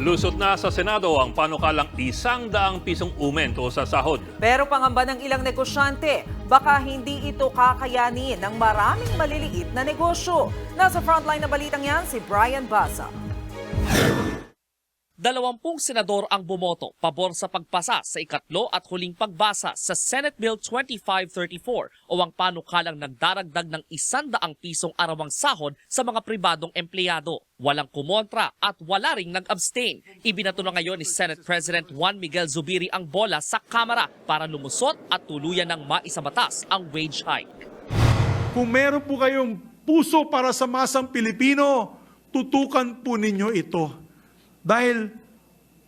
Lusot na sa Senado ang panukalang isang daang pisong umento sa sahod. Pero pangamba ng ilang negosyante, baka hindi ito kakayanin ng maraming maliliit na negosyo. Nasa frontline na balitang yan si Brian Baza. Dalawampung senador ang bumoto pabor sa pagpasa sa ikatlo at huling pagbasa sa Senate Bill 2534 o ang panukalang nagdaragdag ng isandaang pisong arawang sahod sa mga pribadong empleyado. Walang kumontra at wala ring nag-abstain. Ibinato na ngayon ni Senate President Juan Miguel Zubiri ang bola sa Kamara para lumusot at tuluyan ng maisabatas ang wage hike. Kung meron po kayong puso para sa masang Pilipino, tutukan po ninyo ito. Dahil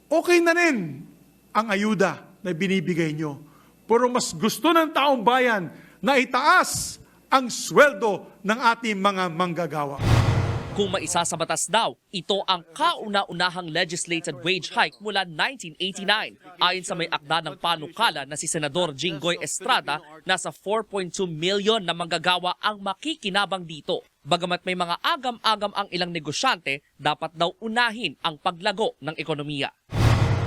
okay na rin ang ayuda na binibigay nyo. Pero mas gusto ng taong bayan na itaas ang sweldo ng ating mga manggagawa. Kung maisa sa batas daw, ito ang kauna-unahang legislated wage hike mula 1989. Ayon sa may akda ng panukala na si Senador Jinggoy Estrada, nasa 4.2 million na manggagawa ang makikinabang dito. Bagamat may mga agam-agam ang ilang negosyante, dapat daw unahin ang paglago ng ekonomiya.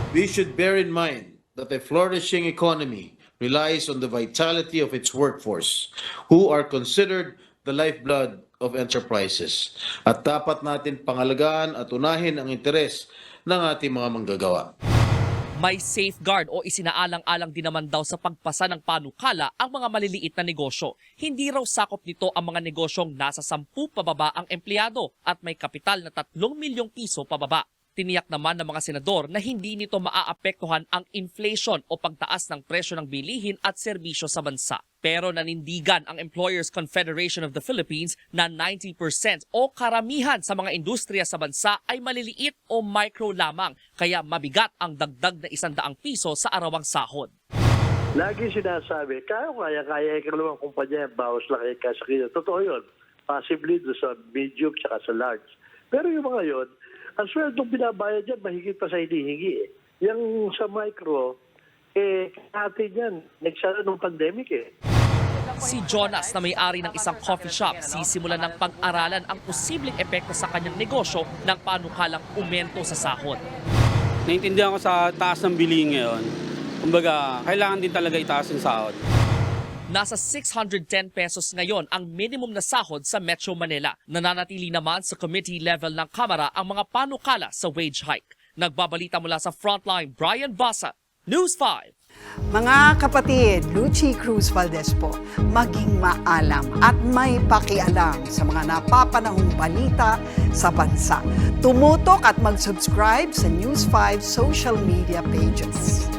We should bear in mind that a flourishing economy relies on the vitality of its workforce, who are considered the lifeblood of enterprises. At dapat natin pangalagaan at unahin ang interes ng ating mga manggagawa. May safeguard o isinaalang-alang din naman daw sa pagpasa ng panukala ang mga maliliit na negosyo. Hindi raw sakop nito ang mga negosyong nasa 10 pababa ang empleyado at may kapital na 3 milyong piso pababa. Tiniyak naman ng mga senador na hindi nito maaapektuhan ang inflation o pagtaas ng presyo ng bilihin at serbisyo sa bansa. Pero nanindigan ang Employers Confederation of the Philippines na 90% o karamihan sa mga industriya sa bansa ay maliliit o micro lamang kaya mabigat ang dagdag na isandaang piso sa arawang sahod. Lagi sinasabi, kaya kaya kaya ikalawang kumpanya, bawas lang kayo kasakit. Totoo yun. Possibly doon sa medium tsaka sa large. Pero yung mga yun, ang sweldong binabayad dyan, mahigit pa sa hinihingi eh. Yung sa micro, eh, natin yan, nagsara ng pandemic eh. Si Jonas na may-ari ng isang coffee shop sisimulan ng pag-aralan ang posibleng epekto sa kanyang negosyo ng panukalang umento sa sahod. Naintindihan ko sa taas ng bilihin ngayon. Kumbaga, kailangan din talaga itaas yung sahod. Nasa 610 pesos ngayon ang minimum na sahod sa Metro Manila. Nananatili naman sa committee level ng Kamara ang mga panukala sa wage hike. Nagbabalita mula sa Frontline, Brian Basa, News 5. Mga kapatid, Lucy Cruz Valdez po, maging maalam at may pakialam sa mga napapanahong balita sa bansa. Tumutok at mag-subscribe sa News 5 social media pages.